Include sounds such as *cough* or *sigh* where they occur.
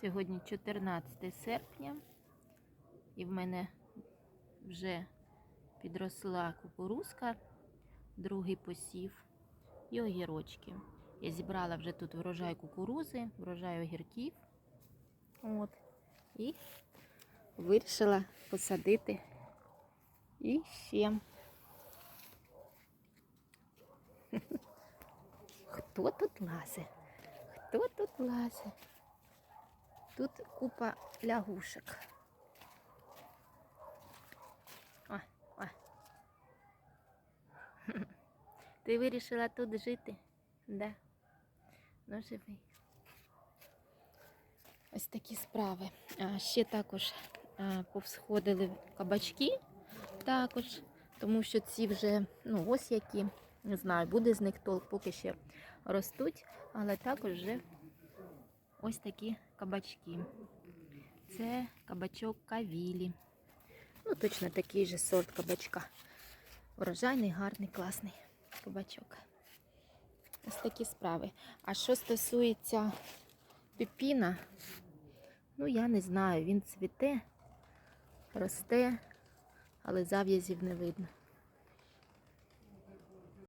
Сьогодні 14 серпня, і в мене вже підросла кукурузка, другий посів і огірочки. Я зібрала вже тут врожай кукурузи, врожай огірків. От. І вирішила посадити і ще. *laughs* Хто тут лазить? Хто тут лазить? Тут купа лягушек. Ой, ой. *laughs* Ти вирішила тут жити? Да. Ну, живи. Ось такі справи. А ще також а, повсходили кабачки також, тому що ці вже, ну, ось які, не знаю, буде з них толк, поки ще ростуть, але також вже ось такі кабачки. Це кабачок кавілі. Ну, точно такий же сорт кабачка. Врожайний, гарний, класний кабачок. Ось такі справи. А що стосується пепіна, ну я не знаю, він цвіте, росте, але зав'язів не видно.